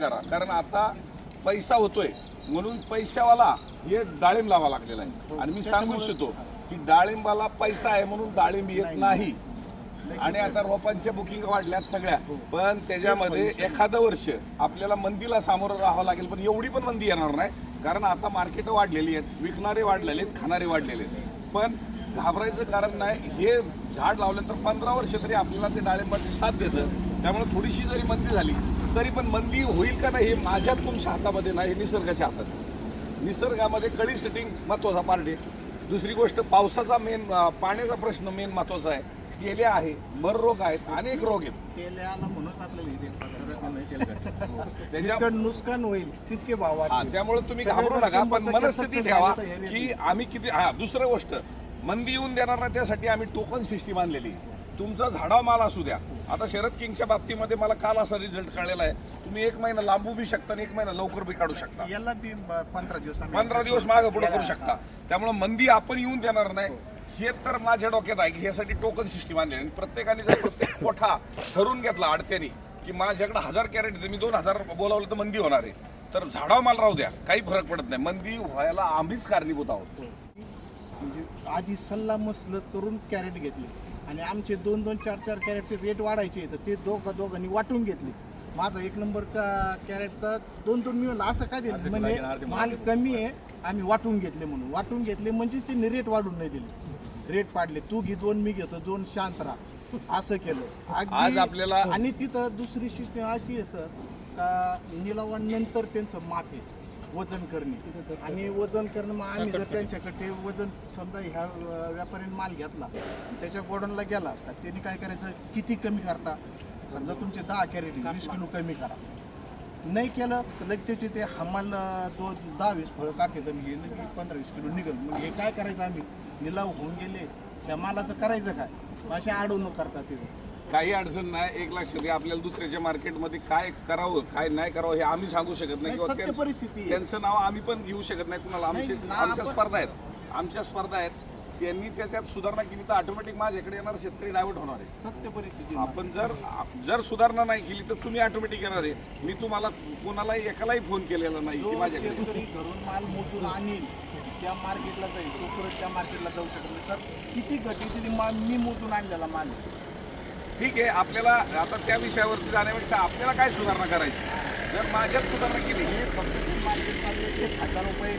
करा. कारण आता पैसा होतोय. म्हणून पैशावाला हे डाळिंब लावा लागलेला आहे. आणि मी सांगू इच्छितो की डाळिंबाला पैसा आहे म्हणून डाळिंब येत नाही. आणि आता रोपांच्या बुकिंग वाढल्यात सगळ्या. पण त्याच्यामध्ये एखादं वर्ष आपल्याला मंदीला सामोरं राहावं लागेल पण एवढी पण मंदी येणार नाही. कारण आता मार्केट वाढलेली आहेत विकणारे वाढलेले आहेत खाणारे वाढलेले आहेत. पण घाबरायचं कारण नाही हे झाड लावल्यानंतर पंधरा वर्ष तरी आपल्याला ते डाळिंबाची साथ देतं. त्यामुळे थोडीशी जरी मंदी झाली तरी पण मंदी होईल का नाही हे माझ्या तुमच्या हातामध्ये नाही हे निसर्गाच्या हातात. निसर्गामध्ये कळी सेटिंग महत्त्वाचा पार्ट आहे. दुसरी गोष्ट पावसाचा मेन पाण्याचा प्रश्न मेन महत्त्वाचा आहे. केल्या आहे मर रोग आहेत अनेक रोग आहेत. म्हणून आपल्याला जितकं नुकसान होईल तितके भाव. त्यामुळे तुम्ही घाबरू नका पण मनस्थिती ठेवा हे की आम्ही किती हा दुसरं गोष्ट मंदी येऊन देणार नाही त्यासाठी आम्ही टोकन सिस्टीम आणलेली तुमचा झाडा माल असू द्या. आता शरद किंगच्या बाबतीमध्ये मला काल असा रिझल्ट कळलेला आहे. तुम्ही एक महिना लांबू बी शकता आणि एक महिना लवकर बी काढू शकता. याला बी पंधरा दिवस पंधरा दिवस मागे पुढे करू शकता. त्यामुळे मंदी आपण येऊन देणार नाही. हे तर माझ्या डोक्यात आहे की यासाठी टोकन सिस्टीम आणली आणि प्रत्येकाने जर प्रत्येक कोठा ठरून घेतला अडत्यानी की माझ्याकडे हजार कॅरेट मी दोन हजार बोलावलं तर मंदी होणार आहे. तर झाडावर माल राहू द्या. काही फरक पडत नाही. मंदी व्हायला आम्हीच कारणीभूत आहोत. म्हणजे आधी सल्ला मसलत करून कॅरेट घेतले. आणि आमचे दोन दोन चार चार कॅरेटचे रेट वाढायचे तर ते दोघं दोघांनी वाटून घेतले. माझा एक नंबरचा कॅरेटचा दोन दोन मिळून असं काय दिलं म्हणजे माल कमी आहे आम्ही वाटून घेतले म्हणून. वाटून घेतले म्हणजेच त्यांनी रेट वाढून नाही दिले. रेट पाडले तू घे दोन मी घेतो दोन शांत राहा. असं केलं. आज आपल्याला- आणि तिथं दुसरी सिस्टम अशी आहे सर का निलावानंतर त्यांचं माप आहे. वजन करणे. आणि वजन करणं मग आम्ही जर त्यांच्याकडे वजन समजा ह्या व्यापाऱ्याने माल घेतला त्याच्या गोडाऊनला गेला तर त्यांनी काय करायचं? किती कमी करता? समजा तुमचे दहा कॅरेट वीस किलो कमी करा. नाही केलं तर लगेच त्याचे ते हमाल दोन दहा वीस फळं काढते तर लगे पंधरा वीस किलो निघल. मग हे काय करायचं आम्ही? निलाव होऊन गेले. त्या मालाचं करायचं काय? असे अडवणूक करतात ते काही अडचण नाही. एक लक्ष द्या आपल्याला दुसऱ्याच्या मार्केटमध्ये काय करावं काय नाही करावं हे आम्ही सांगू शकत नाही नाही, किंवा सत्य त्यांचं- परिस्थिती आहे. त्यांचं नाव आम्ही पण घेऊ शकत नाही कुणाला. आमचे नाही, ना, आमच्या आपण- स्पर्धा आहेत. आमच्या स्पर्धा आहेत. त्यांनी त्याच्यात सुधारणा केली तर ऑटोमॅटिक माझ्याकडे येणार शेतकरी डायवर्ट होणार आहे. सत्य परिस्थिती आहे. आपण जर जर सुधारणा नाही केली तर तुम्ही ऑटोमॅटिक येणार आहे. मी तुम्हाला कोणालाही एकालाही फोन केलेला नाही की जो माझ्याकडे. शेतकरी घरून माल मोजून आणील त्या मार्केटला जाईल तो परत त्या मार्केटला जाऊ शकत नाही. सर किती घटी तरी माल मी मोजून आणलेला माल आहे. ठीक आहे आपल्याला आता त्या विषयावरती जाण्यापेक्षा आपल्याला काय सुधारणा करायची? जर माझ्यात सुधारणा केली. हे फक्त ते मार्केट चालले हजार रुपये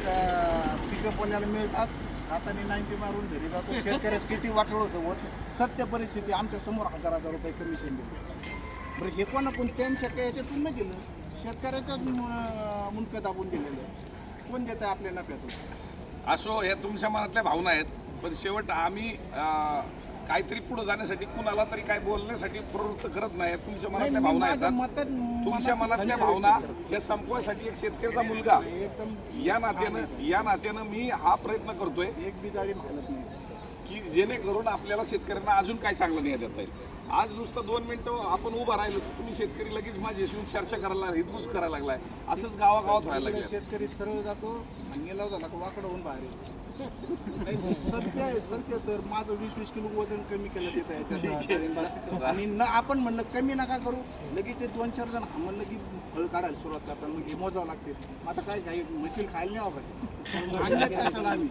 पिकअप वाल्याला मिळतात. हाताने नाईन्टी मारून घरी जातो. शेतकऱ्याचं किती वाटळ होतं होत सत्य परिस्थिती आमच्यासमोर हजार हजार रुपये कमिशन दिलं बरं हे कोणा कोण त्यांच्या काही याच्यातून नाही दिलं. शेतकऱ्याच्याच मुंडकं दाबून दिलेलं आहे. कोण देतं आपल्या नफ्यातून? असो या तुमच्या मनातल्या भावना आहेत पण शेवट आम्ही काहीतरी पुढे जाण्यासाठी कुणाला तरी काय बोलण्यासाठी प्रवृत्त करत नाही. तुमच्या मनातल्या भावना येतात. तुमच्या मनातल्या खंत भावना या संपवासाठी एक शेतकऱ्याचा मुलगा. या नात्यानं या नात्यानं मी हा प्रयत्न करतोय एक बी जाळी घालत नाही. की जेणेकरून आपल्याला शेतकऱ्यांना अजून काय चांगलं नाही देता येईल. आज नुसतं दोन मिनिटं आपण उभं राहिलो तर तुम्ही शेतकरी लगेच माझ्याशी येऊन चर्चा करायला हितगुज करायला लागलाय. असंच गावागावात व्हायला लागलं शेतकरी सरळ जातो आणि झाला का वाकडं होऊन बाहेर येतो. नाही, सत्य आहे सत्य सर. माझं वीस वीस किलो वजन कमी केलं तिथं याच्यात. आणि न आपण म्हणलं कमी नका करू. लगेच ते दोन चार जण म्हणलं की फळ काढायला सुरुवात करतात. मग हे मोजावं लागते. मग आता काय काही म्हशील खायला नाही हवं आणलं कशाला आम्ही?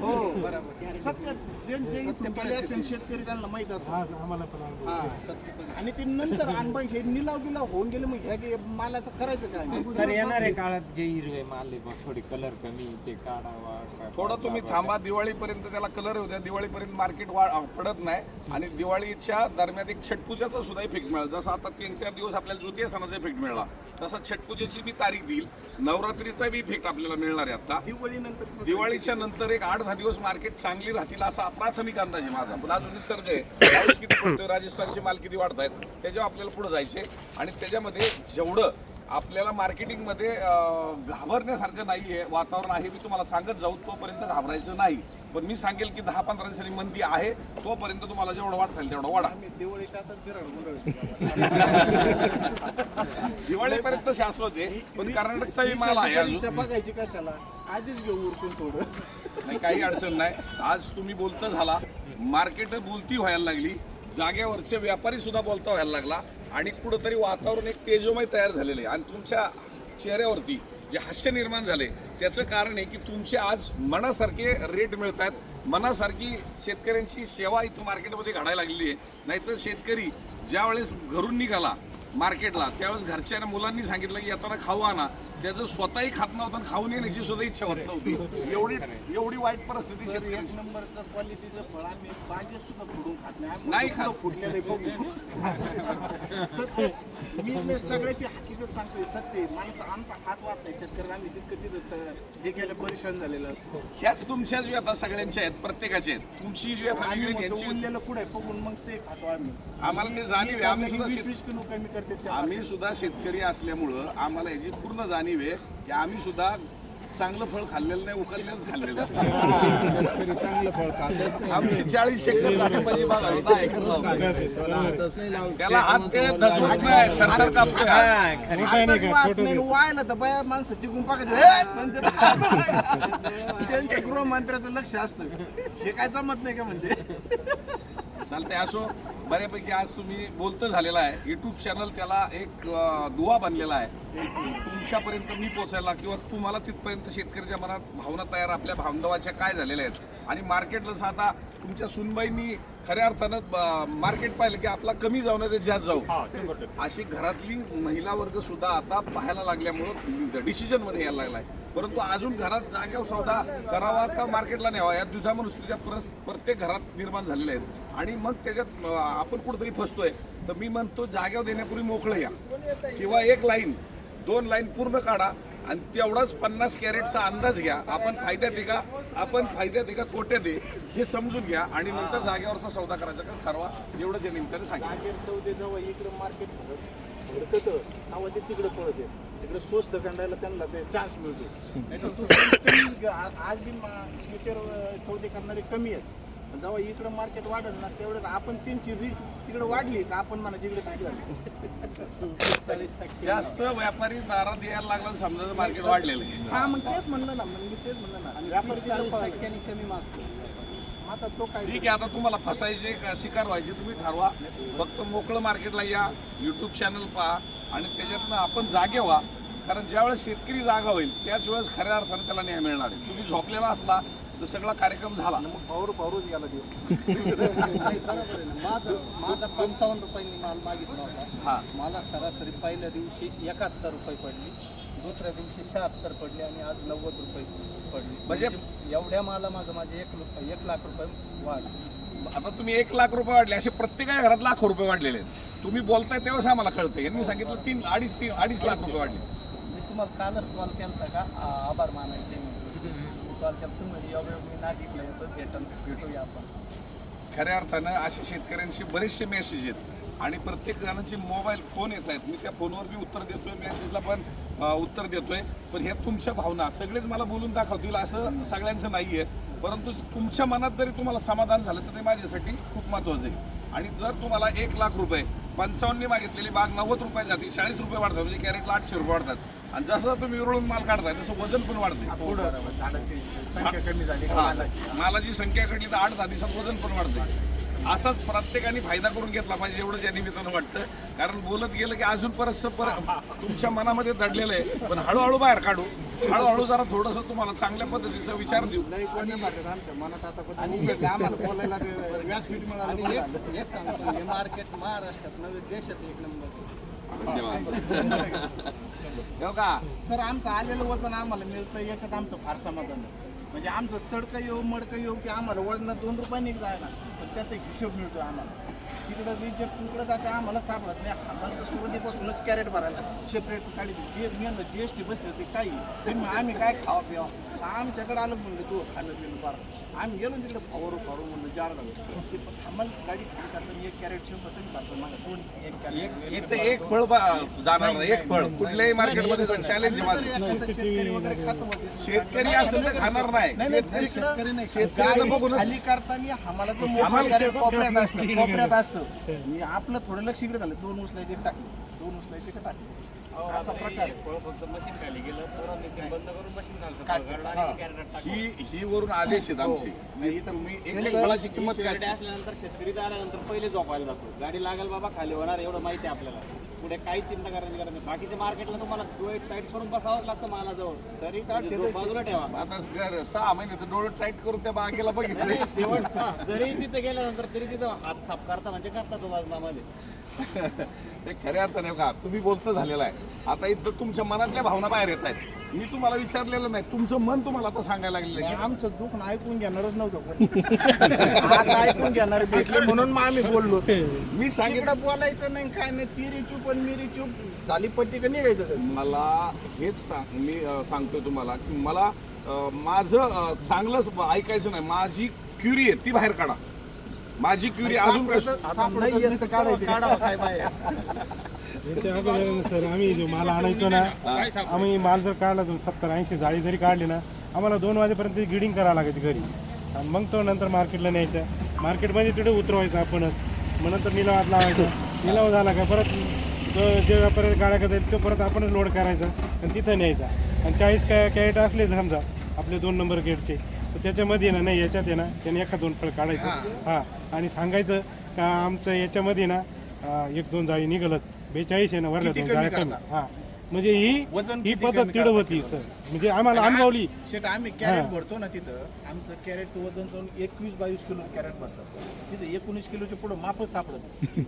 हो बरोबर. सत्य जे जे इथून गेले असेल शेतकरी त्यांना माहीत असतं हा आणि ते नंतर अनुभव हे निलाव बिलाव होऊन गेले मग ह्या गे- मालाचं करायचं काय? सर येणाऱ्या काळात जे हिरवे माल आहे बघ थोडी कलर कमी ते काढावा काय थोडं तुम्ही थांबा दिवाळीपर्यंत त्याला कलर होत्या दिवाळीपर्यंत मार्केट वा पडत नाही. आणि दिवाळीच्या दरम्यान एक छटपूजाचा सुद्धा इफेक्ट मिळाला. जसं आता तीन चार दिवस आपल्याला द्वितीय सणाचा इफेक्ट मिळाला तसा छटपूजेची बी तारीख देईल. नवरात्रीचा बी इफेक्ट आपल्याला मिळणार आहे आता. दिवाळीनंतर सर- दिवाळीच्या नंतर एक आठ दहा दिवस मार्केट चांगली राहतील असा प्राथमिक अंदाज आहे माझा. पण अजून निसर्ग आहे. किती पडतोय राजस्थानचे माल किती वाढत आहेत त्याच्यावर आपल्याला पुढे जायचे आणि त्याच्यामध्ये जेवढं आपल्याला मार्केटिंगमध्ये घाबरण्यासारखं नाही आहे वातावरण आहे मी तुम्हाला सांगत जाऊ तोपर्यंत घाबरायचं नाही. पण मी सांगेल की दहा पंधरा दिवसांनी मंदी आहे तोपर्यंत तुम्हाला जेवढं वाढता येईल तेवढं वाढा. दिवाळीच्या दिवाळीपर्यंत शाश्वत आहे. पण कर्नाटकचा विमाल आहे अजून. बघायची कशाला? आधीच घेऊ उरकून थोडं. नाही काही अडचण नाही. आज तुम्ही बोलता झाला. मार्केट बोलती व्हायला लागली. जागेवरचे व्यापारी सुद्धा बोलता व्हायला लागला. आणि कुठंतरी वातावरण एक तेजोमय तयार झालेलं आहे. आणि तुमच्या चेहऱ्यावरती जे हास्य निर्माण झाले त्याचं कारण आहे की तुमचे आज मनासारखे रेट मिळत आहेत मनासारखी शेतकऱ्यांची सेवा इथं मार्केटमध्ये घडायला लागलेली आहे. नाहीतर शेतकरी ज्यावेळेस घरून निघाला मार्केटला. त्यावेळेस घरच्या मुलांनी सांगितलं की येताना खाऊ आणा. त्याचं स्वतःही खात नव्हतं आणि खाऊन येण्याची सुद्धा इच्छा होत नव्हती. एवढी एवढी वाईट परिस्थिती सर, एक नंबरचं क्वालिटीचं फळ आम्ही बागेत सुद्धा फोडून खात नाही. खात. फुटलेलं मी सगळ्याची हकीकत सांगतोय सत्य. माणसं आमचा हात वाद नाही. शेतकरी आम्ही तितकं तिथं हे केलं परेशान झालेलं असतो. ह्याच तुमच्याच व्यथा सगळ्यांच्या आहेत प्रत्येकाच्या आहेत तुमची जी व्यथा आम्ही वेगळी म्हणतो त्यांची उरलेलं कुठे बघून मग ते खातो आम्ही. आम्हाला ते जाणीव आहे. आम्ही सुद्धा वीस शेत- वीस किलो कमी करते ते आम्ही सुद्धा शेतकरी असल्यामुळं आम्हाला याची पूर्ण जाणीव आहे की आम्ही सुद्धा चांगलं फळ खाल्लेलं नाही उकळलेलंच खाल्लेलं आमची चाळीस एकर बाग आहे. त्याला हात ते नाही थरथर कापतोय. वायला तर बाया माणसं टिकून पाकत त्यांच्या गृहमंत्र्याचं लक्ष असतं. हे काय जमत नाही का म्हणजे? चालतंय. असो बऱ्यापैकी आज तुम्ही बोलतं झालेला आहे. युट्यूब चॅनल त्याला एक दुवा बनलेला आहे. तुमच्यापर्यंत मी पोचायला किंवा तुम्हाला तिथपर्यंत शेतकऱ्याच्या मनात भावना तयार आपल्या बांधवाच्या काय झालेल्या आहेत. आणि मार्केटला आता तुमच्या सुनबाईंनी खऱ्या अर्थानं मार्केट पाहिलं की आपला कमी जाऊ नये जास्त जाऊ. अशी घरातली महिला वर्ग सुद्धा आता पाहायला लागल्यामुळं डिसिजनमध्ये यायला लागलाय. परंतु अजून घरात जाग्यावर सौदा करावा का मार्केटला न्यावा? या दुधा मनस्थित्या प्रत्येक घरात निर्माण झालेल्या आहेत. आणि मग त्याच्यात आपण कुठेतरी फसतोय. तर मी म्हणतो जाग्यावर देण्यापूर्वी मोकळं या. किंवा एक लाईन दोन लाईन पूर्ण काढा. आणि तेवढाच पन्नास कॅरेटचा अंदाज घ्या. आपण फायद्यात का? आपण फायद्यात का? तोट्यात हे समजून घ्या आणि नंतर जागेवरचा सौदा करायचा का? ठरवा. एवढंच या निमित्ताने सांगा जागेर सौदे जेव्हा इकडं मार्केट भडकत तेव्हा ते तिकडे पळते. तिकडे स्वस्त खंडायला त्यांना ते चान्स मिळतो. तू आज बी मा- शेतीवर सौदे करणारे कमी आहेत. पण जेव्हा इकडं मार्केट वाढेल ना तेवढं आपण त्यांची रीट तिकडे वाढली का आपण म्हणा जिकडे वाढली. जास्त व्यापारी दारात यायला लागला समजा मार्केट वाढलेलं. आहे हा मग तेच म्हणलं ना मग मी तेच म्हणलं ना व्यापारी तिकडे पळाले. कमी मागतो. आता तो काय ठीक आहे आता तुम्हाला फसायचे का शिकार व्हायचे तुम्ही ठरवा. फक्त मोकळं मार्केटला या युट्यूब चॅनल पहा आणि त्याच्यातनं आपण जागे व्हा. कारण ज्यावेळेस शेतकरी जागा होईल त्याच वेळेस खऱ्या अर्थाने त्याला न्याय मिळणार आहे. तुम्ही झोपलेला असला तर सगळा कार्यक्रम झाला. मग पावर पावरच गेला दिवस. माझं माझा पंचावन्न रुपयांनी माल मागितला होता. हा. मला सरासरी पहिल्या दिवशी एकाहत्तर रुपये पडली दुसऱ्या दिवशी शहात्तर पडली आणि आज नव्वद रुपये पडली. म्हणजे- एवढ्या माला मागं माझे एक रुपये एक लाख रुपये वाढ आता तुम्ही एक लाख रुपये वाढले असे प्रत्येका घरात लाख रुपये वाढलेले आहेत. तुम्ही बोलताय तेव्हाच आम्हाला कळतं. यांनी सांगितलं तीन अडीच तीन अडीच लाख रुपये वाढले. मी तुम्हाला कालच कॉल केला का? आभार मानायचे कॉल केला एवढं मी नाशिकला येतो. भेटून भेटूया आपण. खऱ्या अर्थानं असे शेतकऱ्यांचे बरेचसे मेसेज आहेत आणि प्रत्येक जणांचे मोबाईल फोन येत आहेत. मी त्या फोनवर बी उत्तर देतोय मेसेजला पण उत्तर देतोय. पण ह्या तुमच्या भावना सगळेच मला बोलून दाखवतील असं सगळ्यांचं नाही आहे परंतु तुमच्या मनात जरी तुम्हाला समाधान झालं तर ते माझ्यासाठी खूप महत्त्वाचं आहे. आणि जर तुम्हाला एक लाख रुपये पंचावन्नने मागितलेली बाग नव्वद रुपये जाते चाळीस रुपये वाढतात म्हणजे कॅरेटला आठशे रुपये वाढतात. आणि जसं तुम्ही विरळून माल काढताय तसं वजन पण वाढते पुढं झाडाची संख्या कमी झाली. मालाची. संख्या घडली तर आठ दहा दिवसात वजन पण वाढते असाच प्रत्येकाने फायदा करून घेतला पाहिजे एवढं या निमित्तानं वाटतं. कारण बोलत गेलं की अजून परत पर तुमच्या मनामध्ये दडलेलं आहे पण हळूहळू बाहेर काढू. हळूहळू जरा थोडंसं तुम्हाला चांगल्या पद्धतीचा विचार देऊ. लई कोणी मारतात आमच्या मनात आता पण उघडलं. आम्हाला बोलायला ते व्यासपीठ मिळालं आणि सांगतो हे मार्केट महाराष्ट्रात नव्हे देशात एक नंबर धन्यवाद. हो का? सर आमचं आलेलं वजन आम्हाला मिळतं याच्यात आमचं फार समाधान आहे. म्हणजे आमचं सडकं येऊ मडकं येऊ की आम्हाला वजनात दोन रुपयांनी जायला पण त्याचा हिशोब मिळतो आम्हाला. तिकडं रिजेक्ट तिकडं जाते आम्हाला सापडत नाही. आम्हाला तर सुरुवातीपासूनच कॅरेट भरायला. सेपरेट काढली जे मेन जी एस टी बसली होती काही. पण मग आम्ही काय खावा पिवा? आमच्याकडे आलं म्हणलं तू खाल्लं पिलं फार आम्ही गेलो तिकडे फावरू फावरू म्हणलं जार झालं ते पण आम्हाला गाडी खाली करताना एक कॅरेट शंभर तरी करतो मला दोन एक कॅरेट एक तर एक फळ जाणार एक फळ. कुठल्याही मार्केटमध्ये चॅलेंज शेतकरी वगैरे खातो होते. शेतकरी तर खाणार नाही शेतकरी शेतकरी बघूनच. खाली करताना आम्हाला जो कोपऱ्यात असतं कोपऱ्यात असतं. मी आपलं थोडं लक्ष इकडे झालं. दोन उचलायचे टाकले. दोन उचलायचे का टाकले. असा प्रकार आहे. फक्त मशीन खाली गेलं पोरांनी ते बंद करून मशीन खाली ही. ही वरून आदेश आहेत आमचे. नाही, इथं तुम्ही एक एक त्यांचं- फळाची किंमत काय असते? असल्यानंतर शेतकरी आल्यानंतर पहिले झोपायला जातो. गाडी लागेल बाबा खाली होणार एवढं माहिती आहे आपल्याला. पुढे काहीच चिंता करायची गरज नाही. बाकीच्या मार्केटला तुम्हाला डोळे टाईट करून बसावं लागतं मालाजवळ. तरी म्हणजे बाजूला ठेवा. आता घर सहा महिने तर डोळे टाईट करून त्या बागेला बघितले. शेवट जरी तिथे गेल्यानंतर तरी तिथं हात साफ करता म्हणजे करता तो वजनामध्ये. ते खऱ्या अर्थाने का तुम्ही बोलतं झालेलं आहे. आता इथं तुमच्या मनातल्या भावना बाहेर येत आहेत. मी तुम्हाला विचारलेलं नाही. तुमचं मन तुम्हाला आता सांगायला लागलेलं आहे. नाही, आमचं दुःख ना ऐकून घेणारच नव्हतं. आता ऐकून घेणार भेटले म्हणून मग आम्ही बोललो. मी सांगितलं बोलायचं नाही काय नाही. तिरी चूप आणि मिरी चूप झाली पट्टी का निघायचं. मला हेच सांग मी सांगतोय तुम्हाला की मला माझं चांगलंच ऐकायचं नाही. माझी क्युरी आहे ती बाहेर काढा. माझी क्युरी अजून याच्या अगोदर सर आम्ही जो माल आणायचो ना आम्ही माल जर काढला तर सत्तर ऐंशी जाळी जरी काढली ना आम्हाला दोन वाजेपर्यंत गिडिंग करावं लागायची घरी. आणि मग तो नंतर मार्केटला न्यायचा. मार्केटमध्ये तिथे उतरवायचं आपणच. मग नंतर निलावात लावायचं. निलाव झाला का परत जे व्यापारी गाड्या करता तो परत आपणच लोड करायचा आणि तिथं न्यायचा. आणि चाळीस कॅ कॅरेट असले समजा आपले दोन नंबर गेटचे तर त्याच्यामध्ये ना नाही याच्यात आहे ना त्याने एका दोन फळ काढायचं. हां. आणि सांगायचं का आमचं याच्यामध्ये ना अं, एक दोन जाळी निघालच बेचाळीस आहे ना वरल्या दोन जाळ्या कमी? हा. म्हणजे ही वजन ही किती पद्धत कमी तिड करता होती सर. म्हणजे आम्हाला अनुभवली शेट आम्ही कॅरेट भरतो ना तिथं. आमचं कॅरेटचं वजन जाऊन एकवीस बावीस किलो कॅरेट भरतात. तिथं एकोणीस किलोच्या पुढे मापच सापडत नाही.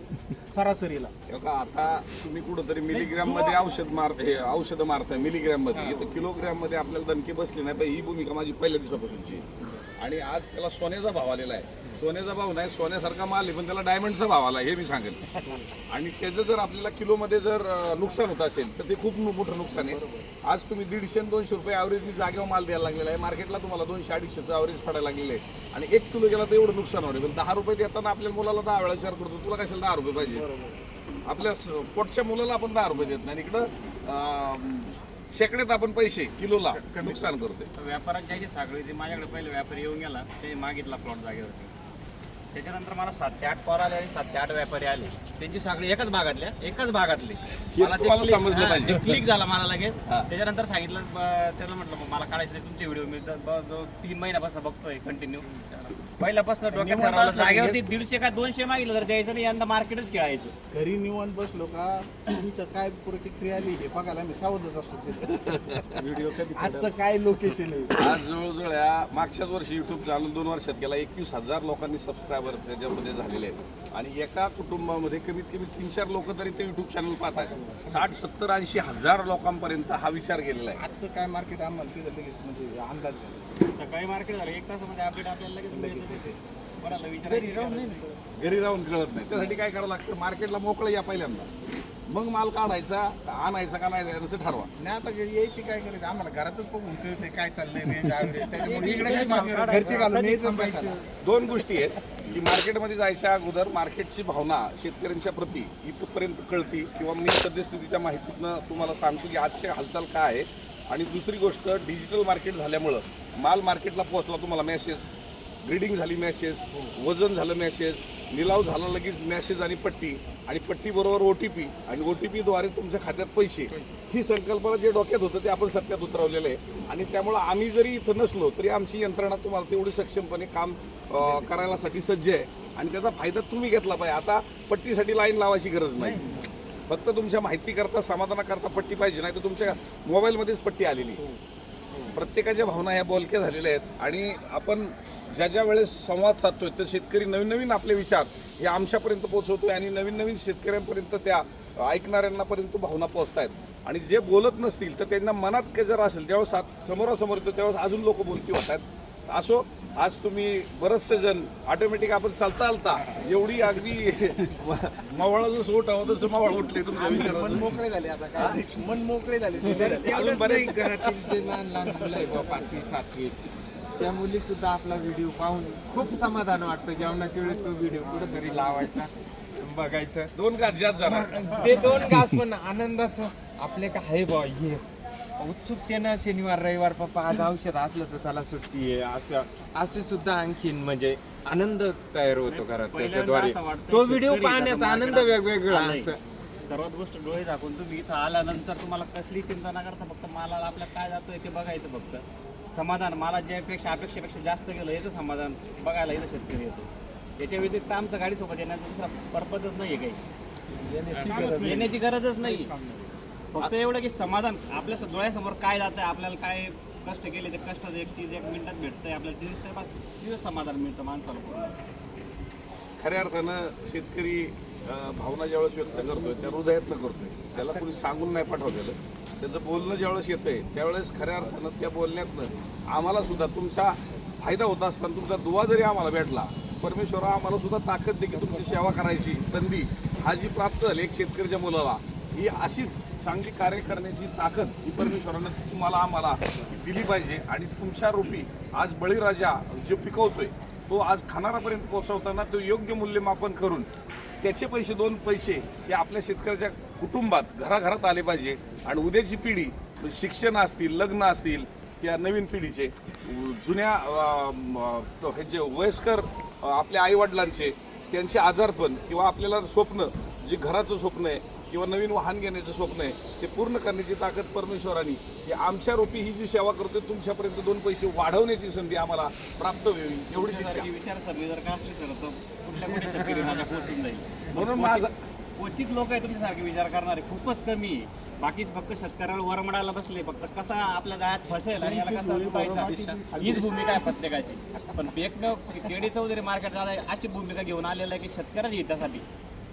सरासरीला. हे बघा, आता तुम्ही कुठंतरी मिलीग्रॅममध्ये औषध मार हे औषधं मारताय मिलीग्रॅममध्ये इथं किलोग्रॅममध्ये आपल्याला दणके बसले नाही पण ही भूमिका माझी पहिल्या दिवसापासूनची आहे. आणि आज त्याला सोन्याचा भाव आलेला आहे. सोन्याचा भाव नाही सोन्यासारखा माल आहे पण त्याला डायमंडचा भाव आला हे मी सांगेन. आणि त्याचं जर आपल्याला किलोमध्ये जर नुकसान होत असेल तर ते खूप मोठं नुकसान आहे. आज तुम्ही दीडशे आणि दोनशे रुपये ॲव्हरेजनी जागेवर माल द्यायला लागलेला आहे. मार्केटला तुम्हाला दोनशे अडीचशेचं ॲव्हरेज पडायला लागलेलं आहे. आणि एक किलो गेला तर एवढं नुकसान होणार पण दहा रुपये देताना आपल्या मुलाला दहा वेळा विचार करतो तुला कशाला दहा रुपये पाहिजे? आपल्या पोटच्या मुलाला आपण दहा रुपये देत नाही. इकडं शेकड्यात आपण पैसे किलोला नुकसान करतोय. व्यापारात ज्याची साखळी होती माझ्याकडे पहिले व्यापारी येऊन गेला ते मागितला प्लॉट जागेवरती. त्याच्यानंतर मला सात ते आठ पोर आले आणि सात ते आठ व्यापारी आले. त्यांची साखळी एकच भागातल्या एकच भागातली. तुम्हाला समजलं पाहिजे. क्लिक झाला मला लगेच. हा. त्याच्यानंतर सांगितलं ब- त्याला म्हटलं मग मला काढायचं तुमचे व्हिडिओ मी ब- तीन महिन्यापासून बघतोय कंटिन्यू पहिल्यापासून डोक्यात निवांत ठरवलं असलं जागेवरती दीडशे का दोनशे मागितलं तर द्यायचं नाही यंदा मार्केटच खेळायचं. घरी निवांत बसलो का तुमचं काय प्रतिक्रिया आली हे बघायला आम्ही सावधच असतो व्हिडिओ कधी आजचं काय लोकेशन आहे? आज जवळजवळ या मागच्याच वर्षी युट्यूब चालू दोन वर्षात गेला एकवीस हजार लोकांनी सबस्क्रायबर त्याच्यामध्ये झालेले आहेत. आणि एका कुटुंबामध्ये कमीत कमी तीन चार लोक तरी ते युट्यूब चॅनल पाहतात साठ सत्तर ऐंशी हजार लोकांपर्यंत हा विचार गेलेला आहे. आजचं काय मार्केट आम्हाला तिथं लगेच म्हणजे अंदाज घ्या सकाळी मार्केट झालं एक तासामध्ये अपडेट आपल्याला लगेच मिळतं कोणाला विचारायचं घरी राहून कळत नाही. त्यासाठी काय करावं लागतं? मार्केटला मोकळं या पहिल्यांदा. मग माल काढायचा आणायचा का नाही द्यायचं ठरवा. नाही आता यायची काय करायचं? आम्हाला घरातच बघून कळते काय चाललंय range, average. त्याच्यामुळे इकडे काय सांगणार? घरची घालून यायचंच कशाला? दोन गोष्टी आहेत की मार्केटमध्ये जायच्या अगोदर मार्केटची भावना शेतकऱ्यांच्या प्रती इथपर्यंत कळती किंवा मी सद्यस्थितीच्या माहितीतनं तुम्हाला सांगतो की आजची हालचाल काय आहे. आणि दुसरी गोष्ट डिजिटल मार्केट झाल्यामुळं माल मार्केटला पोहोचला तुम्हाला मेसेज ग्रीडिंग झाली मेसेज वजन झालं मेसेज निलाव झाला लगेच मेसेज आणि पट्टी. आणि पट्टीबरोबर ओ टी पी आणि ओ टी पीद्वारे तुमच्या खात्यात पैसे. ही संकल्पना जे डोक्यात होतं ते आपण सत्यात उतरवलेलं आहे. आणि त्यामुळं आम्ही जरी इथं नसलो तरी आमची यंत्रणा तुम्हाला तेवढी सक्षमपणे काम करायलासाठी सज्ज आहे. आणि त्याचा फायदा तुम्ही घेतला पाहिजे. आता पट्टीसाठी लाईन लावायची गरज नाही. फक्त तुमच्या माहिती करता समाधानाकरता पट्टी पाहिजे. नाही तर तुमच्या मोबाईलमध्येच पट्टी आलेली आहे. प्रत्येकाच्या भावना ह्या बोलक्या झालेल्या आहेत. आणि आपण ज्या ज्या वेळेस संवाद साधतोय तर शेतकरी नवीन नवीन आपले विचार हे आमच्यापर्यंत पोहोचवतोय आणि नवीन नवीन शेतकऱ्यांपर्यंत त्या ऐकणाऱ्यांनापर्यंत भावना पोहोचत आहेत आणि जे बोलत नसतील तर त्यांना मनात काही जर असेल ज्यावेळेस सात- समोरासमोर येतो त्यावेळेस अजून लोक बोलती होतात. असो आज तुम्ही बरेचसे जण ऑटोमॅटिक आपण चालता चालता एवढी अगदी मावळा जसं उठावं तसं मावळ उठले तुमच्या मन मोकळे झाले आता काय मन मोकळे झाले. अजून बरेच घरातील जे लहान लहान मुलं आहे बुवा, पाचवी सातवी त्या मुली सुद्धा आपला व्हिडिओ पाहून खूप समाधान वाटतं. जेवणाच्या वेळेस तो व्हिडिओ कुठेतरी लावायचा बघायचं. दोन का जास्त जाणार ते दोन घास पण आनंदाचं. आपले काय आहे बा हे उत्सुकतेनं शनिवार रविवार पप्पा आज औषध असलं तर चला सुट्टी आहे असं असं सुद्धा आणखीन म्हणजे आनंद तयार होतो घरात त्याच्याद्वारे. तो व्हिडिओ पाहण्याचा आनंद वेगवेगळा असं. सर्वात गोष्ट डोळे झाकून तुम्ही इथं आल्यानंतर तुम्हाला कसली चिंता न करता फक्त मालाला आपल्या काय जातोय ते बघायचं फक्त. समाधान मला ज्यापेक्षा अपेक्षेपेक्षा जास्त गेलं याचं समाधान बघायला इथं शेतकरी येतो. याच्या व्यतिरिक्त आमचं गाडीसोबत येण्याचा दुसरा पर्पजच नाही आहे काही. येण्याची गरजच नाही. फक्त एवढं की समाधान आपल्या स- डोळ्यासमोर काय जात आहे आपल्याला काय कष्ट केले ते कष्टाचं एक चीज एक मिनिटात भेटतंय आपल्याला ते दिसतंय बस समाधान मिळतं माणसाला पूर्ण. खऱ्या अर्थानं शेतकरी भावना ज्यावेळेस व्यक्त करतोय त्या हृदयातनं करतोय. त्याला कोणी सांगून नाही पाठवलेलं. त्याचं बोलणं ज्यावेळेस येतंय त्यावेळेस खऱ्या अर्थानं त्या बोलण्यातनं आम्हाला सुद्धा तुमचा फायदा होत असताना तुमचा दुवा जरी आम्हाला भेटला परमेश्वरा आम्हाला सुद्धा ताकद दे की तुमची सेवा करायची. संधी हा जी प्राप्त झाली एक शेतकऱ्याच्या मुलाला ही अशीच चांगली कार्य करण्याची ताकद ही परमेश्वरानं तुम्हाला आम्हाला दिली पाहिजे. आणि तुमच्या रूपी आज बळीराजा जे पिकवतोय तो आज खाणारापर्यंत पोहोचवताना तो योग्य मूल्यमापन करून त्याचे पैसे दोन पैसे हे आपल्या शेतकऱ्याच्या कुटुंबात घराघरात आले पाहिजे. आणि उद्याची पिढी शिक्षण असतील लग्न असतील या नवीन पिढीचे जुन्या ह्याचे हे जे वयस्कर आपल्या आईवडिलांचे त्यांचे आजारपण किंवा आपल्याला स्वप्न जे घराचं स्वप्न आहे किंवा नवीन वाहन घेण्याचं स्वप्न आहे ते पूर्ण करण्याची ताकद परमेश्वराने. ही आमच्या रूपी ही जी सेवा करतोय तुमच्यापर्यंत दोन पैसे वाढवण्याची संधी आम्हाला प्राप्त व्हावी इच्छा. तुमच्यासारखी विचारसरणी जर का असली सर तर कुठल्या कुठे शेतकरी माझ्या पोहोचून जाईल? म्हणून माझा क्वचित लोक आहे तुमच्यासारखे विचार करणारे खूपच कमी आहे. बाकीच फक्त शेतकऱ्याला वरमडायला बसले फक्त कसा आपल्या जाळ्यात फसेल आणि याला कसा लुटायचा हीच भूमिका आहे प्रत्येकाची. पण एकमेव केडी चौधरी मार्केट अशी भूमिका घेऊन आलेला आहे की शेतकऱ्याच्या हितासाठी.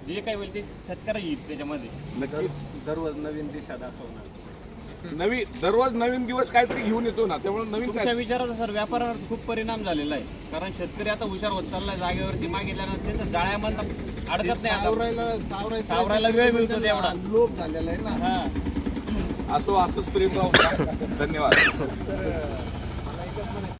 जे काही होईल ते शेतकऱ्याच्या हित त्याच्यामध्ये. नक्कीच दररोज नवीन दिशा दाखवणार. नवी दररोज नवीन दिवस काहीतरी घेऊन येतो ना त्यामुळे नवीन तुमच्या काय? विचाराचा सर व्यापारावर खूप परिणाम झालेला आहे. कारण शेतकरी आता हुशार होत चाललाय जागेवरती मागितल्यानंतर त्यांच्या जाळ्यामध्ये अडकत नाही आता. सावरायला सावरायचा सावरायला वेळ मिळतो तेवढा. लोभ झालेला आहे ना. हा. असो असंच प्रेम राहू द्या. धन्यवाद.